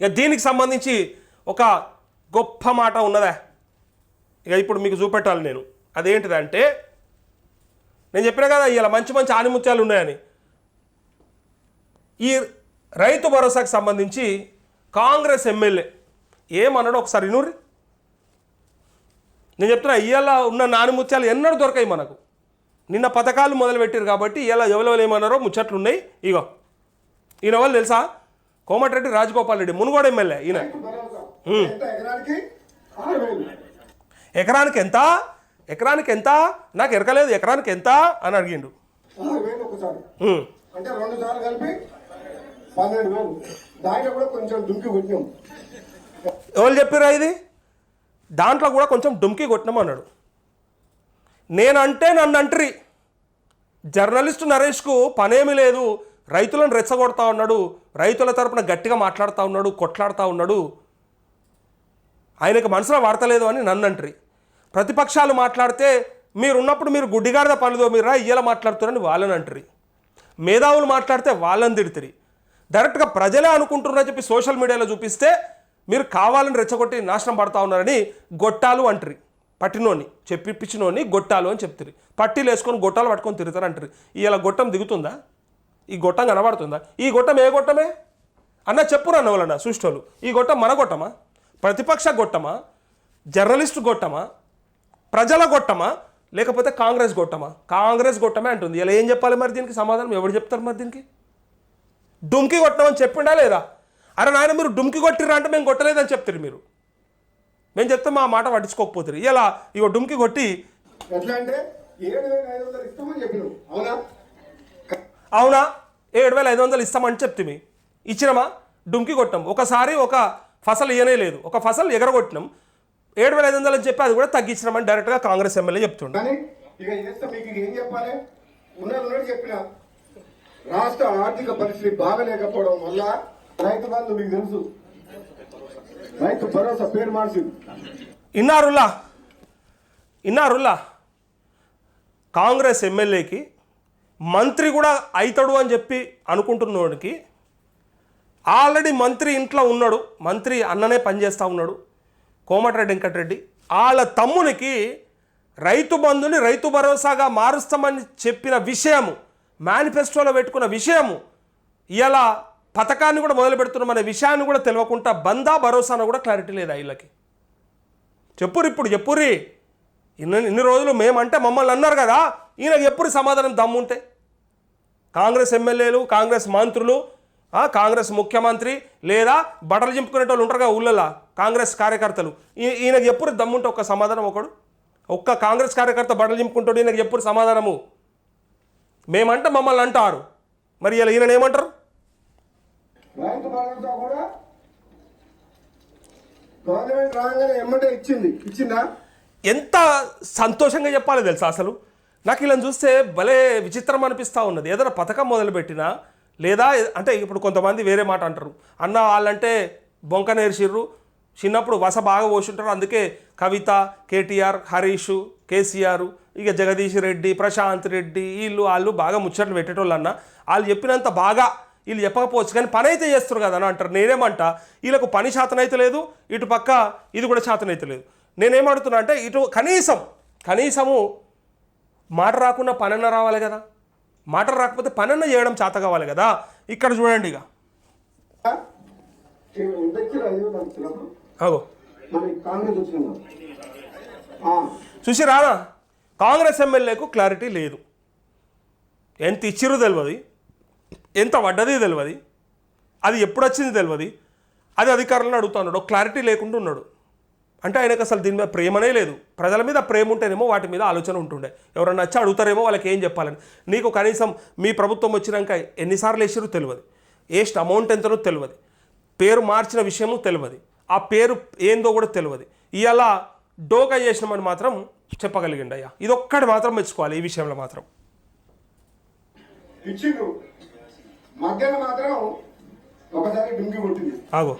ఇక దీనికి సంబంధించి ఒక గొప్ప మాట ఉన్నదా? ఇక ఇప్పుడు మీకు చూపెట్టాలి నేను. అదేంటిదంటే నేను చెప్పిన కదా ఇలా మంచి మంచి ఆనిముత్యాలు ఉన్నాయని. ఈ రైతు భరోసాకు సంబంధించి కాంగ్రెస్ ఎమ్మెల్యే ఏమన్నాడు ఒకసారి ఇనూరి నేను చెప్తున్నా ఇవాళ ఉన్న నానిముత్యాలు ఎన్నడూ దొరకాయి మనకు. నిన్న పథకాలు మొదలుపెట్టారు కాబట్టి ఇలా ఎవరెవరు ఏమన్నారో ముచ్చట్లు ఉన్నాయి ఇగో ఈయన వాళ్ళు తెలుసా? కోమటిరెడ్డి రాజగోపాల్ రెడ్డి మునుగోడ ఎమ్మెల్యే ఈయన. ఎకరానికి? ఎంత? ఎకరానికి ఎంత? నాకు ఎరకలేదు ఎకరానికి ఎంత? అని అడిగిండు. ఆరు వేలు ఒకసారి. ఉమ్. అంటే రెండు సార్లు కలిపి పన్నెండు వేలు. దాంట్లో కూడా కొంచెం దుంకి కొట్టినాం. ఎవరు చెప్పారా ఇది? దాంట్లో కూడా కొంచెం డుమ్కి కొట్టినాం అన్నాడు. నేనంటే నన్ను అంటరి జర్నలిస్టు నరేష్కు పనేమీ లేదు. రైతులను రెచ్చగొడతా ఉన్నాడు రైతుల తరపున గట్టిగా మాట్లాడుతూ ఉన్నాడు కొట్లాడుతూ ఉన్నాడు. ఆయనకు మనసులో వాడతలేదు అని నన్ను అంటరి. ప్రతిపక్షాలు మాట్లాడితే మీరున్నప్పుడు మీరు గుడ్డిగాడిద పనులు మీరా ఇయ్యలా మాట్లాడుతున్నారని వాళ్ళని అంటరి. మేధావులు మాట్లాడితే వాళ్ళని తిడుతుంది డైరెక్ట్గా ప్రజలే అనుకుంటున్నారని చెప్పి సోషల్ మీడియాలో చూపిస్తే మీరు కావాలని రెచ్చగొట్టి నాశనం పడతా ఉన్నారని గొట్టాలు అంటరి. పట్టినోని చెప్పిపించినోని గొట్టాలు అని చెప్తారు. పట్టీలు వేసుకొని గొట్టాలు పట్టుకొని తిరుగుతారు అంటారు ఇలా గొట్టం దిగుతుందా? ఈ గొట్టం కనబడుతుందా? ఈ గొట్టం ఏ గొట్టమే? అన్న చెప్పురు అన్న వాళ్ళన్న సృష్టోలు ఈ గొట్టం మన గొట్టమా? ప్రతిపక్ష గొట్టమా? జర్నలిస్టు గొట్టమా? ప్రజల గొట్టమా? లేకపోతే కాంగ్రెస్ గొట్టమా? కాంగ్రెస్ గొట్టమే అంటుంది. ఇలా ఏం చెప్పాలి మరి దీనికి? సమాధానం ఎవరు చెప్తారు మరి దీనికి? డుమ్కి కొట్టమని చెప్పిండా లేదా? అరే నాయన మీరు డుమ్కి కొట్టిర్రా అంటే మేము కొట్టలేదని చెప్తారు మీరు. మేము చెప్తే మా మాట పట్టించుకోకపోతారు. ఇలా ఇగో డుమ్కి కొట్టి ఎట్లా అంటే ఏడు వేల ఐదు వందలు ఇస్తామని చెప్పినాం అవునా? అవునా? ఏడు వేల ఐదు వందలు ఇస్తామని చెప్తిమి ఇచ్చినామా? డుమ్కి కొట్టాం. ఒకసారి ఒక ఫసల్ ఇయ్యనే లేదు. ఒక ఫసల్ ఎగరగొట్టినాం. ఏడు వేల ఐదు వందలు అని చెప్పి అది కూడా తగ్గించినామని డైరెక్ట్గా కాంగ్రెస్ ఎమ్మెల్యే చెప్తుండే. రాష్ట్ర ఆర్థిక పరిస్థితి బాగలేకపోవడం వల్ల రైతు బంధు మీకు తెలుసు. రైతు భరోసా పేరు మార్చింది ఇన్నారుల్లా ఇన్నారుల్లా కాంగ్రెస్ ఎమ్మెల్యేకి మంత్రి కూడా అవుతాడు అని చెప్పి అనుకుంటున్నోడికి ఆల్రెడీ మంత్రి ఇంట్లో ఉన్నాడు. మంత్రి అన్ననే పనిచేస్తూ ఉన్నాడు. కోమటిరెడ్డి వెంకటరెడ్డి. వాళ్ళ తమ్మునికి రైతు బంధుని రైతు భరోసాగా మారుస్తామని చెప్పిన విషయము మేనిఫెస్టోలో పెట్టుకున్న విషయము ఇలా పథకాన్ని కూడా మొదలు పెడుతున్నామనే విషయాన్ని కూడా తెలియకుండా బందా భరోసాను కూడా క్లారిటీ లేదు వీళ్ళకి చెప్పురు ఇప్పుడు చెప్పురి ఇన్ని ఇన్ని రోజులు మేమంటే మమ్మల్ని అన్నారు కదా ఈయనకి ఎప్పుడు సమాధానం దమ్ముంటే? కాంగ్రెస్ ఎమ్మెల్యేలు కాంగ్రెస్ మంత్రులు కాంగ్రెస్ ముఖ్యమంత్రి లేదా బట్టలు చింపుకునే వాళ్ళు ఉంటారు కదా ఊళ్ళలో కాంగ్రెస్ కార్యకర్తలు. ఈయనకు ఈయనకి ఎప్పుడు దమ్ముంటే ఒక్క సమాధానం ఒకడు? ఒక్క కాంగ్రెస్ కార్యకర్త బట్టలు చింపుకుంటాడు ఈయనకి ఎప్పుడు సమాధానము? మేమంటే మమ్మల్ని అంటారు. మరి ఇలా ఈయన ఏమంటారు? కూడా గవర్నమెంట్ రాగానే ఎమ్మటే ఇచ్చింది. ఇచ్చిందా? ఎంత సంతోషంగా చెప్పాలి తెలుసా అసలు? నాకు ఇలా చూస్తే భలే విచిత్రం అనిపిస్తూ ఉన్నది. ఏదైనా పథకం మొదలుపెట్టినా లేదా అంటే ఇప్పుడు కొంతమంది వేరే మాట అంటారు. అన్న వాళ్ళంటే బొంక నేర్చిర్రు. చిన్నప్పుడు వస బాగా పోసుంటారు. అందుకే కవిత కేటీఆర్ హరీష్ కేసీఆర్ ఇక జగదీష్ రెడ్డి ప్రశాంత్ రెడ్డి వీళ్ళు వాళ్ళు బాగా ముచ్చట్లు పెట్టేటోళ్ళు అన్న. వాళ్ళు చెప్పినంత బాగా వీళ్ళు చెప్పకపోవచ్చు కానీ పని అయితే చేస్తారు కదా అని అంటారు. నేనేమంట? వీళ్ళకు పని శాతనైతే లేదు. ఇటు పక్క ఇది కూడా శాతనైతే లేదు. నేనేమడుతున్నా అంటే ఇటు కనీసం కనీసము మాట రాకుండా పనన్న రావాలి కదా. మాట రాకపోతే పనన్న చేయడం చేత కావాలి కదా. ఇక్కడ చూడండి ఇక. అగో. చూసి రానా కాంగ్రెస్ ఎమ్మెల్యేకు క్లారిటీ లేదు. ఎంత ఇచ్చిరు తెలియదు ఎంత పడ్డది తెలియదు అది ఎప్పుడు వచ్చింది తెలియదు అది అధికారులను అడుగుతున్నాడు క్లారిటీ లేకుండా ఉన్నాడు. అంటే ఆయనకు అసలు దీని మీద ప్రేమనే లేదు. ప్రజల మీద ప్రేమ ఉంటేనేమో వాటి మీద ఆలోచన ఉంటుండే. ఎవరన్నా వచ్చి అడుగుతారేమో వాళ్ళకి ఏం చెప్పాలని. నీకు కనీసం మీ ప్రభుత్వం వచ్చినాక ఎన్నిసార్లు వేసారో తెలియదు. వేస్ట్ అమౌంట్ ఎంతనో తెలియదు. పేరు మార్చిన విషయము తెలియదు. ఆ పేరు ఏందో కూడా తెలియదు. ఇవాళ డోకా చేసినామని మాత్రం చెప్పగలిగిండు అయ్యా. ఇది ఒక్కటి మాత్రం మెచ్చుకోవాలి ఈ విషయంలో మాత్రం. ఇచ్చిండ్రు. మధ్యాహ్నం మాత్రం ఒకసారి డుంగి కొట్టింది. ఆగో.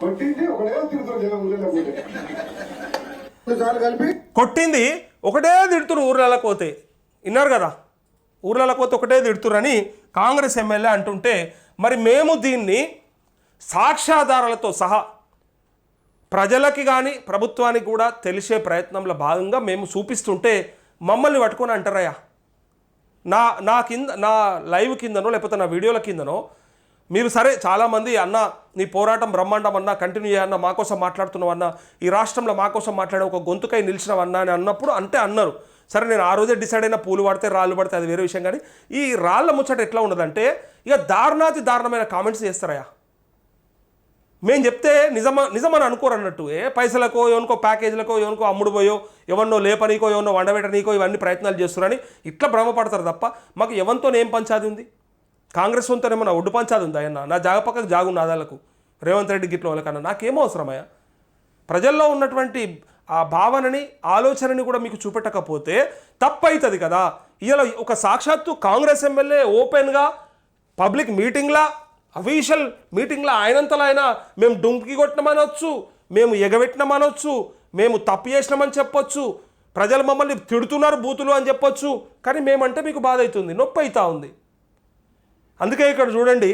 కొట్టింది ఒకడే తిరుగుతారు జనం ఊళ్ళో పోతే. కలిపి కొట్టింది ఒకటే తిడుతురు ఊర్లలోకి పోతే. విన్నారు కదా? ఊర్లలోకి పోతే ఒకటే తిడుతురని కాంగ్రెస్ ఎమ్మెల్యే అంటుంటే మరి మేము దీన్ని సాక్ష్యాధారాలతో సహా ప్రజలకి కానీ ప్రభుత్వానికి కూడా తెలిసే ప్రయత్నంలో భాగంగా మేము చూపిస్తుంటే మమ్మల్ని పట్టుకొని అంటారయ్యా. నా నా కింద నా లైవ్ కిందనో లేకపోతే నా వీడియోల కిందనో మీరు సరే చాలామంది అన్న నీ పోరాటం బ్రహ్మాండం అన్న కంటిన్యూ చేయన్న మా కోసం మాట్లాడుతున్నావన్న ఈ రాష్ట్రంలో మా కోసం మాట్లాడే ఒక గొంతుకై నిలిచినవన్నా అని అన్నప్పుడు అంటే అన్నారు. సరే నేను ఆ రోజే డిసైడ్ అయిన పూలు పడితే రాళ్ళు పడితే అది వేరే విషయం కానీ ఈ రాళ్ళ ముచ్చట ఎట్లా ఉండదంటే ఇక దారుణాతి దారుణమైన కామెంట్స్ చేస్తారయా మేము చెప్తే నిజమా నిజమని అనుకోరు అన్నట్టు. ఏ పైసలకో ఎవరికో ప్యాకేజీలకో ఎవరికో అమ్ముడు పోయో ఎవరినో లేపనీకో ఎవరినో వండబెట్టనీకో ఇవన్నీ ప్రయత్నాలు చేస్తున్నారని ఇట్లా భ్రమపడతారు తప్ప మాకు ఎవరితో ఏం పంచాది ఉంది? కాంగ్రెస్ వంతోనే మన ఒడ్డు పంచాది ఉంది నా జాగ పక్కకు జాగు నాదాలకు. రేవంత్ రెడ్డి గిట్ల వాళ్ళకన్నా. నాకేమో అవసరమయ్యా? ప్రజల్లో ఉన్నటువంటి ఆ భావనని ఆలోచనని కూడా మీకు చూపెట్టకపోతే తప్పవుతుంది కదా. ఇలా ఒక సాక్షాత్తు కాంగ్రెస్ ఎమ్మెల్యే ఓపెన్గా పబ్లిక్ మీటింగ్లా అఫీషియల్ మీటింగ్లో ఆయనంతలో ఆయన మేము డుంకి కొట్టినమనొచ్చు మేము ఎగబెట్టినామనొచ్చు మేము తప్పు చేసినామని చెప్పొచ్చు ప్రజలు మమ్మల్ని తిడుతున్నారు బూతులు అని చెప్పొచ్చు. కానీ మేమంటే మీకు బాధ అవుతుంది నొప్పి అవుతా ఉంది. అందుకే ఇక్కడ చూడండి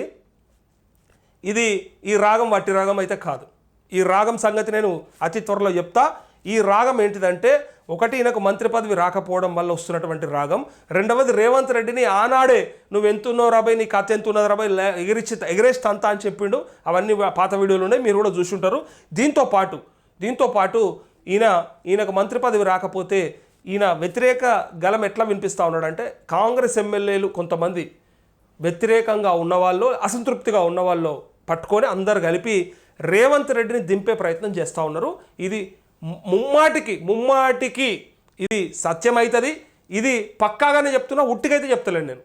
ఇది ఈ రాగం వట్టి రాగం అయితే కాదు. ఈ రాగం సంగతి నేను అతి త్వరలో చెప్తా. ఈ రాగం ఏంటిదంటే ఒకటి ఈయనకు మంత్రి పదవి రాకపోవడం వల్ల వస్తున్నటువంటి రాగం. రెండవది రేవంత్ రెడ్డిని ఆనాడే నువ్వు ఎంతున్నావు రాబాయ్ నీ కథ ఎంత ఉన్నది రాబాయ్ ఎగిరిచ్చి ఎగిరేస్తా అంతా అని చెప్పిండు. అవన్నీ పాత వీడియోలు ఉన్నాయి మీరు కూడా చూసుంటారు. దీంతో పాటు దీంతో పాటు ఈయన ఈయనకు మంత్రి పదవి రాకపోతే ఈయన వ్యతిరేక గలం ఎట్లా వినిపిస్తూ ఉన్నాడంటే కాంగ్రెస్ ఎమ్మెల్యేలు కొంతమంది వ్యతిరేకంగా ఉన్నవాళ్ళు అసంతృప్తిగా ఉన్నవాళ్ళు పట్టుకొని అందరు కలిపి రేవంత్ రెడ్డిని దింపే ప్రయత్నం చేస్తూ ఉన్నారు. ఇది ముమ్మాటికి ముమ్మాటికి ఇది సత్యమవుతుంది ఇది పక్కాగానే చెప్తున్నా ఉట్టికైతే చెప్తలేను నేను.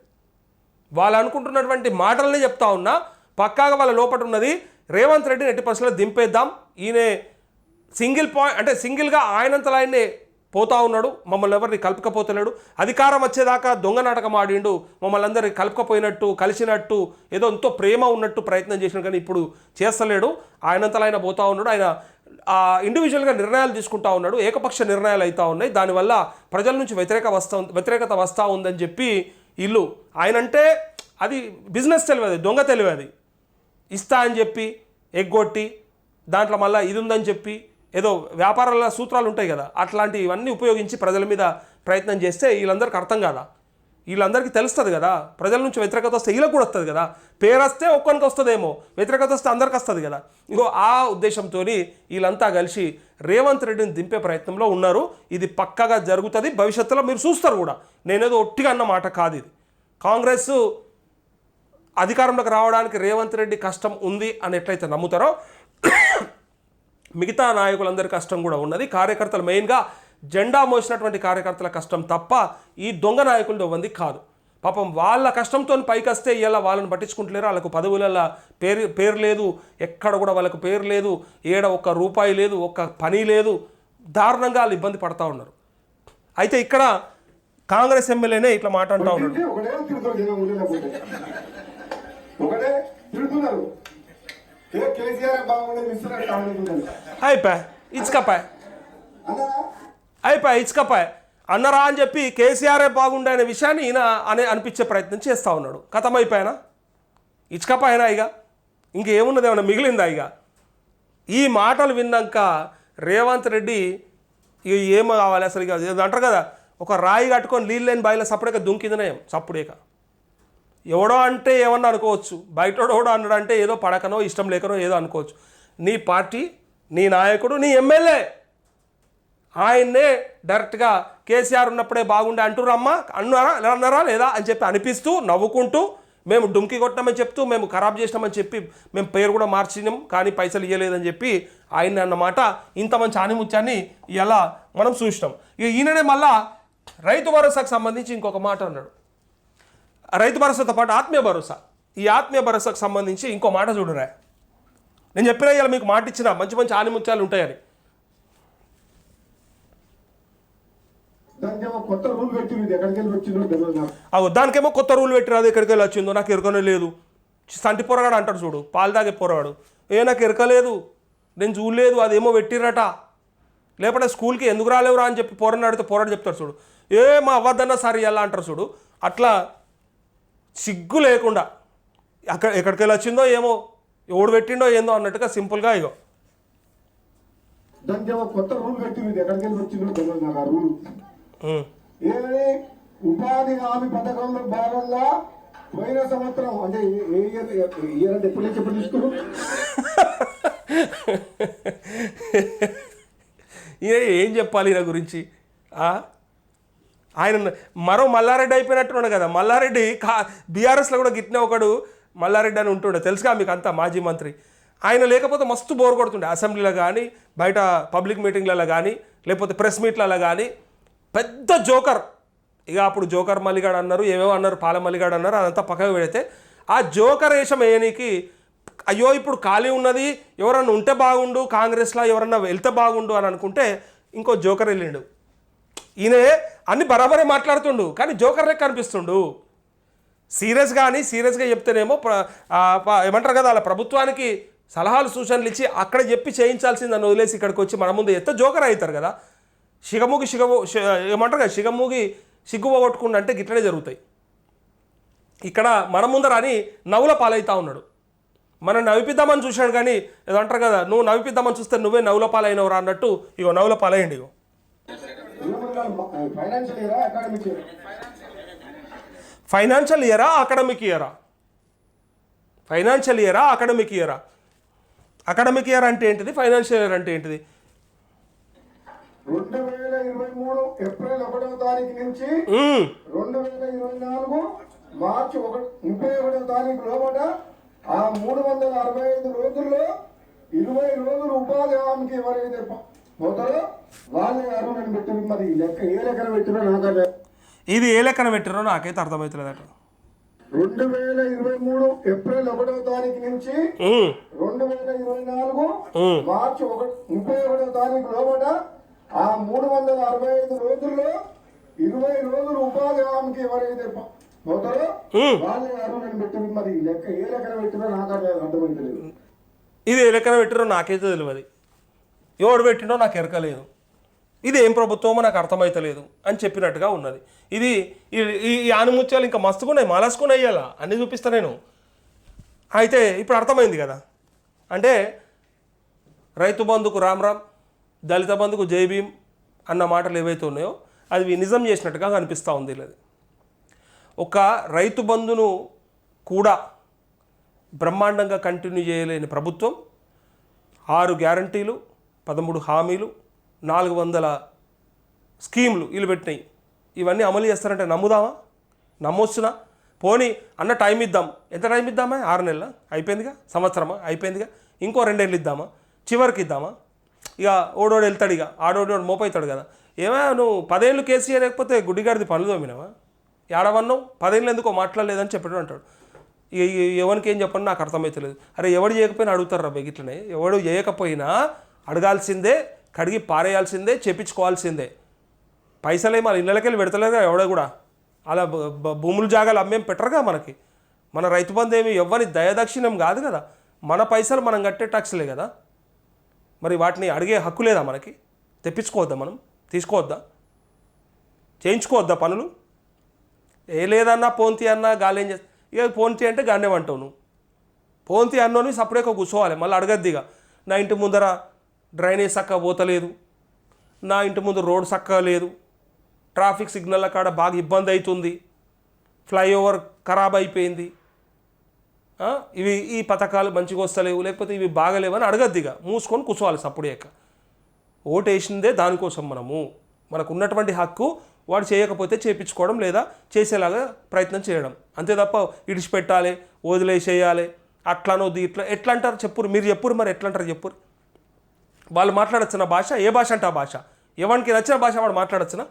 వాళ్ళు అనుకుంటున్నటువంటి మాటలనే చెప్తా ఉన్నా పక్కాగా వాళ్ళ లోపల ఉన్నది రేవంత్ రెడ్డిని ఎట్టి పరిస్థితుల్లో దింపేద్దాం. ఈయన సింగిల్ పాయింట్ అంటే సింగిల్గా ఆయనంతలా ఆయన్నే పోతా ఉన్నాడు మమ్మల్ని ఎవరిని కలుపుకపోతలేడు. అధికారం వచ్చేదాకా దొంగ నాటకం ఆడిండు మమ్మల్ని అందరినీ కలుపుకపోయినట్టు కలిసినట్టు ఏదో ఎంతో ప్రేమ ఉన్నట్టు ప్రయత్నం చేసినాడు కానీ ఇప్పుడు చేస్తలేడు. ఆయనంతలా ఆయన పోతా ఉన్నాడు ఆయన ఇండివిజువల్గా నిర్ణయాలు తీసుకుంటా ఉన్నాడు ఏకపక్ష నిర్ణయాలు అవుతా ఉన్నాయి. దానివల్ల ప్రజల నుంచి వ్యతిరేక వస్తా వ్యతిరేకత వస్తూ ఉందని చెప్పి ఇల్లు. ఆయనంటే అది బిజినెస్ తెలియదు దొంగ తెలియదు ఇస్తా అని చెప్పి ఎగ్గొట్టి దాంట్లో మళ్ళీ ఇది ఉందని చెప్పి ఏదో వ్యాపారాల సూత్రాలు ఉంటాయి కదా అట్లాంటివన్నీ ఉపయోగించి ప్రజల మీద ప్రయత్నం చేస్తే వీళ్ళందరికీ అర్థం కాదా? వీళ్ళందరికీ తెలుస్తుంది కదా ప్రజల నుంచి వ్యతిరేకత వస్తే వీళ్ళకి కూడా వస్తుంది కదా పేరు వస్తే ఒక్కరికి వస్తుందేమో వ్యతిరేకత వస్తే అందరికి వస్తుంది కదా. ఇగో ఆ ఉద్దేశంతో వీళ్ళంతా కలిసి రేవంత్ రెడ్డిని దింపే ప్రయత్నంలో ఉన్నారు. ఇది పక్కగా జరుగుతుంది భవిష్యత్తులో మీరు చూస్తారు కూడా. నేనేదో ఒట్టిగా అన్న మాట కాదు ఇది. కాంగ్రెస్ అధికారంలోకి రావడానికి రేవంత్ రెడ్డి కష్టం ఉంది అని ఎట్లయితే నమ్ముతారో మిగతా నాయకులందరి కష్టం కూడా ఉన్నది. కార్యకర్తలు మెయిన్గా జెండా మోసినటువంటి కార్యకర్తల కష్టం తప్ప ఈ దొంగ నాయకులది ఇవ్వంది కాదు. పాపం వాళ్ళ కష్టంతో పైకి వస్తే ఇలా వాళ్ళని పట్టించుకుంటలేరు? వాళ్ళకు పదవులలో పేరు పేరు లేదు ఎక్కడ కూడా వాళ్ళకు పేరు లేదు ఏడ ఒక్క రూపాయి లేదు ఒక్క పని లేదు. దారుణంగా వాళ్ళు ఇబ్బంది పడతా ఉన్నారు. అయితే ఇక్కడ కాంగ్రెస్ ఎమ్మెల్యేనే ఇట్లా మాట అంటా ఉన్నాడు. ఒకటే తిరుగుతున్నారు ఏ కేసీఆర్ బాగుండేది ఇస్తున్నారు అయిపోయా ఇచ్చుకపాయ్ అన్నా అయిపోయి ఇచ్చుకపాయ్ అన్నరా అని చెప్పి కేసీఆరే బాగుండే అనే విషయాన్ని ఈయన అనే అనిపించే ప్రయత్నం చేస్తూ ఉన్నాడు. కథమైపోయినా? అయిపోయానా ఇచ్చుకపాయనా ఇక ఇంకేమున్నది ఏమైనా మిగిలిందా ఇక ఈ మాటలు విన్నాక రేవంత్ రెడ్డి ఇక ఏం కావాలి అసలు ఇక ఏదో అంటారు కదా ఒక రాయి కట్టుకొని నీళ్ళు లేని బాయిలో సపరేట్గా దుంకిందనే సప్పుడేక ఎవడో అంటే ఏమన్నా అనుకోవచ్చు. బయటోడు కూడా అన్నాడు అంటే ఏదో పడకనో ఇష్టం లేకనో ఏదో అనుకోవచ్చు. నీ పార్టీ నీ నాయకుడు నీ ఎమ్మెల్యే. ఆయన్నే డైరెక్ట్గా కేసీఆర్ ఉన్నప్పుడే బాగుండే అంటురమ్మా అన్నారా అన్నారా లేదా అని చెప్పి అనిపిస్తూ నవ్వుకుంటూ మేము డుమ్కి కొట్టామని చెప్తూ మేము ఖరాబ్ చేసినామని చెప్పి మేము పేరు కూడా మార్చినాం కానీ పైసలు ఇవ్వలేదని చెప్పి ఆయన అన్నమాట. ఇంత మంచి ఆనిముత్యాన్ని ఇలా మనం చూసినాం ఇక ఈయననే మళ్ళా రైతు భరోసాకు సంబంధించి ఇంకొక మాట అన్నాడు. రైతు భరోసాతో పాటు ఆత్మీయ భరోసా. ఈ ఆత్మీయ భరోసాకు సంబంధించి ఇంకో మాట చూడరా. నేను చెప్పిన ఇలా మీకు మాట ఇచ్చిన మంచి మంచి ఆనిముత్యాలు ఉంటాయని. కొత్త రూల్ అగో దానికేమో కొత్త రూల్ పెట్టినది ఎక్కడికి వెళ్ళి వచ్చిందో నాకు ఎరకనే లేదు. సంటి పొరగాడు అంటాడు చూడు పాలు తాగే పొరగాడు. ఏ నాకు ఎరకలేదు నేను చూడలేదు అదేమో పెట్టిరట లేకపోతే స్కూల్కి ఎందుకు రాలేవురా అని చెప్పి పోరని అడిగితే పోరాడు చెప్తాడు చూడు. ఏ మా అవ్వద్దన్నా సరే ఎలా అంటారు చూడు. అట్లా సిగ్గు లేకుండా అక్కడ ఎక్కడికి వెళ్ళి వచ్చిందో ఏమో ఎవడు పెట్టిండో ఏందో అన్నట్టుగా సింపుల్గా ఇగో. దానికి కొత్త రూల్ పెట్టింది ఇది ఎక్కడికి వెళ్ళి వచ్చిందో తెలియదు నాకు ఆ రూల్. ఉమ్. ఏది? ఉపాధి హామీ పథకంలో భాగంగా పోయిన సంవత్సరం అంటే ఏ- ఇయర్ ఇయర్ అంటే ఎప్పుడు ఎప్పుడు ఈయన ఏం చెప్పాలి ఈయన గురించి? ఆ? ఆయన మరో మల్లారెడ్డి అయిపోయినట్టున్నాడు కదా. మల్లారెడ్డి కా బీఆర్ఎస్లో కూడా గిట్టిన ఒకడు మల్లారెడ్డి అని ఉంటుండే. తెలుసుగా మీకు అంతా మాజీ మంత్రి. ఆయన లేకపోతే మస్తు బోర్ కొడుతుండే. అసెంబ్లీలో కానీ బయట పబ్లిక్ మీటింగ్లలో కానీ లేకపోతే ప్రెస్ మీట్లలో కానీ పెద్ద జోకర్. ఇక అప్పుడు జోకర్ మల్లిగాడు అన్నారు ఏవేవో అన్నారు పాల మల్లిగాడు అన్నారు అదంతా పక్కకు పెడితే ఆ జోకర్ వేషం వేయనీకి అయ్యో ఇప్పుడు ఖాళీ ఉన్నది ఎవరన్నా ఉంటే బాగుండు కాంగ్రెస్లో ఎవరన్నా వెళ్తే బాగుండు అని అనుకుంటే ఇంకో జోకర్ వెళ్ళిండు. ఈయనే అన్ని బరాబరే మాట్లాడుతుండు కానీ జోకర్ లెక్క కనిపిస్తుండు. సీరియస్ కానీ సీరియస్గా చెప్తేనేమో ఏమంటారు కదా అలా ప్రభుత్వానికి సలహాలు సూచనలు ఇచ్చి అక్కడ చెప్పి చేయించాల్సింది అని వదిలేసి ఇక్కడికి వచ్చి మన ముందు ఎంత జోకర్ అవుతారు కదా. సిగముగి సిగము ఏమంటారు కదా సిగముగి సిగ్గు పోగొట్టుకుండా అంటే గిట్లనే జరుగుతాయి. ఇక్కడ మన ముందర అని నవ్వుల పాలవుతా ఉన్నాడు. మనం నవ్విపిద్దామని చూశాడు కానీ ఏదో అంటారు కదా నువ్వు నవ్విపిద్దామని చూస్తే నువ్వే నవ్వుల పాలైనవరా అన్నట్టు ఇగో నవ్వుల పాలయ్యండి ఇగో. ఫైనాన్షియల్ ఇయరా అకాడమిక్ ఇయర్ ఫైనాన్షియల్ ఇయరా అకాడమిక్ ఇయరా అకాడమిక్ ఇయరా అంటే ఏంటిది? ఫైనాన్షియల్ ఇయర్ అంటే ఏంటిది? రెండు వేల ఇరవై మూడు ఏప్రిల్ ఒకటవ తారీఖు నుంచి. రెండు వేల ఇరవై నాలుగు మార్చి ఒక ముప్పై ఒకటవ తారీఖు లోపల ఆ మూడు వందల అరవై ఐదు రోజుల్లో ఇరవై రోజులు ఉపాధి హామీకి ఎవరైతే పోతారో వాళ్ళే అర్హులని పెట్టింది మరి లెక్క ఏ లెక్కన పెట్టినా నాకు ఇది ఏ లెక్కన పెట్టారో నాకైతే అర్థమవుతలేదట రెండు వేల ఇరవై మూడు ఏప్రిల్ ఒకటవ తారీఖు నుంచి. రెండు వేల ఇరవై నాలుగు. మార్చి ఒక ముప్పై ఒకటో తారీఖు లోపల ఆ మూడు వందల అరవై ఐదు రోజుల్లో ఇరవై రోజులు ఉపాధి హామీకి ఎవరైతే పోతారో మ్మ్. వాళ్ళే అర్హులని పెట్టింది మరి లెక్క ఏ లెక్కన పెట్టినా నాకు అర్థమైతలేదు ఇది ఏ లెక్కన పెట్టారో నాకైతే తెలియదు ఎవడు పెట్టిండో నాకు ఎరకలేదు ఇది ఏం ప్రభుత్వమో నాకు అర్థమైతలేదు అని చెప్పినట్టుగా ఉన్నది. ఇది ఈ- ఈ ఆనుముత్యాలు ఇంకా మస్తుకున్నాయి మాలసుకున్నాయి అయ్యాలా అన్నీ చూపిస్తా నేను. అయితే ఇప్పుడు అర్థమైంది కదా. అంటే రైతు బంధుకు రామ్ రామ్ దళిత బంధుకు జై భీమ్ అన్న మాటలు ఏవైతే ఉన్నాయో అవి నిజం చేసినట్టుగా కనిపిస్తూ ఉంది లేదు ఒక రైతు బంధును కూడా బ్రహ్మాండంగా కంటిన్యూ చేయలేని ప్రభుత్వం ఆరు గ్యారంటీలు పదమూడు హామీలు నాలుగు వందల స్కీములు వీళ్ళు పెట్టినాయి. ఇవన్నీ అమలు చేస్తారంటే నమ్ముదామా? నమ్మొచ్చునా? పోనీ అన్న టైం ఇద్దాం. ఎంత టైం ఇద్దామా? ఆరు నెలల? అయిపోయిందిగా? సంవత్సరమా? అయిపోయిందిగా? ఇంకో రెండేళ్ళు ఇద్దామా? చివరికి ఇద్దామా? ఇక ఓడోడు వెళ్తాడు ఇక. ఆడోడోడు మోపైతాడు కదా. ఏమా నువ్వు పదేళ్ళు కేసీఆర్ లేకపోతే గుడ్డిగాడిది పనులు తోమినావా? ఏడవన్నావు? పదేళ్ళు ఎందుకో మాట్లాడలేదని చెప్పాడు అంటాడు. ఇక ఇక ఎవరికి ఏం చెప్పండి నాకు అర్థమవుతలేదు అరే ఎవడు చేయకపోయినా అడుగుతారు రా ఇట్లనే ఎవడు చేయకపోయినా అడగాల్సిందే కడిగి పారేయాల్సిందే చేపించుకోవాల్సిందే. పైసలే మన ఇళ్ళకెళ్ళి పెడతలేరుగా ఎవడ కూడా. అలా భూములు జాగాలు అమ్మేం పెట్టరుగా మనకి. మన రైతు బంధు ఏమి ఎవ్వరి దయదక్షిణం కాదు కదా. మన పైసలు మనం కట్టే ట్యాక్స్లే కదా. మరి వాటిని అడిగే హక్కు లేదా మనకి? తెప్పించుకోవద్దా మనం? తీసుకోవద్దా? చేయించుకోవద్దా పనులు? ఏ లేదన్నా పోంతి అన్నా గాలి ఏం చేస్తా ఇక పోంతి అంటే గానే అంటావు నువ్వు? పోంతి అన్నోని సపరేట్గా కూర్చోవాలి మళ్ళీ అడగద్దిగా. నా ఇంటి ముందర డ్రైనేజ్ చక్కగా పోతలేదు. నా ఇంటి ముందు రోడ్ చక్కగా లేదు. ట్రాఫిక్ సిగ్నల్ల కాడ బాగా ఇబ్బంది అవుతుంది ఫ్లైఓవర్ ఖరాబ్ అయిపోయింది. ఇవి ఈ పథకాలు మంచిగా వస్తలేవు. లేకపోతే ఇవి బాగలేవని అడగద్దిగా మూసుకొని కూర్చోవాలి సప్పుడేక ఓటేసిందే దానికోసం మనము. మనకు ఉన్నటువంటి హక్కు వాడు చేయకపోతే చేపించుకోవడం లేదా చేసేలాగా ప్రయత్నం చేయడం. అంతే తప్ప ఇడిచిపెట్టాలి వదిలేసేయాలి. అట్లనొద్దు ఇట్లా. ఎట్లా అంటారు చెప్పురు? మీరు చెప్పురు మరి ఎట్లా అంటారు చెప్పురు? వాళ్ళు మాట్లాడచ్చిన భాష ఏ భాష అంటే ఆ భాష. ఎవరికి నచ్చిన భాష వాడు మాట్లాడచ్చునా?